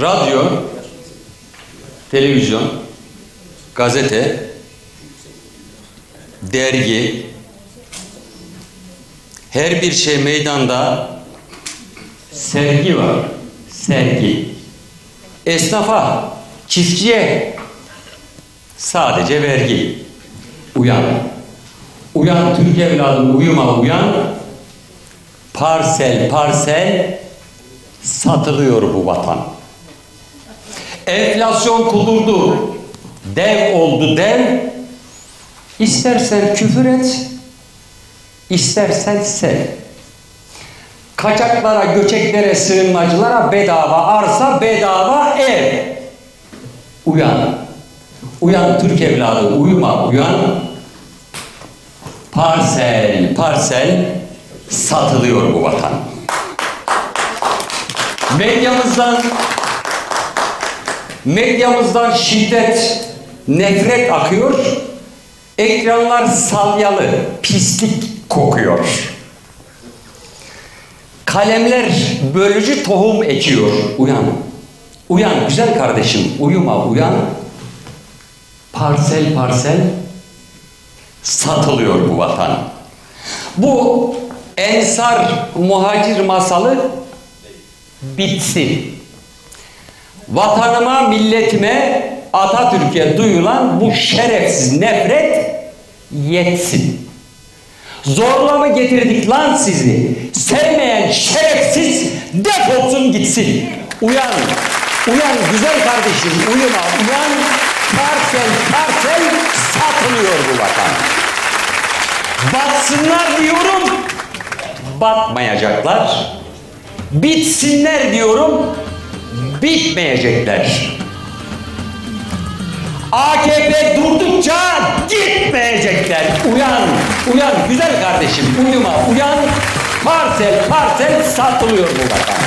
Radyo, televizyon, gazete, dergi, her bir şey meydanda sergi var. Sergi. Esnafa, çiftçiye sadece vergi. Uyan. Uyan Türk evladı uyuma uyan. Parsel parsel satılıyor bu vatan. Enflasyon kudurdu. Dev oldu dev. İstersen küfür et, istersen sev. Kaçaklara, göçeklere, sığınmacılara bedava arsa, bedava ev. Uyan. Uyan Türk evladı, uyuma, uyan. Parsel, parsel satılıyor bu vatan. Medyamızdan Medyamızdan şiddet, nefret akıyor. Ekranlar salyalı, pislik kokuyor. Kalemler bölücü tohum ekiyor. Uyan. Uyan güzel kardeşim. Uyuma uyan. Parsel parsel satılıyor bu vatan. Bu ensar muhacir masalı bitsin vatanıma, milletime, Atatürk'e duyulan bu şerefsiz nefret yetsin. Zorla mı getirdik lan sizi? Sevmeyen şerefsiz defolsun gitsin. Uyan, uyan güzel kardeşim, uyuma, uyan. Parsel parsel satılıyor bu vatan. Batsınlar diyorum, batmayacaklar. Bitsinler diyorum, bitmeyecekler. AKP durdukça gitmeyecekler. Uyan, uyan güzel kardeşim, uyuma, uyan. Parsel parsel satılıyor bu vatan.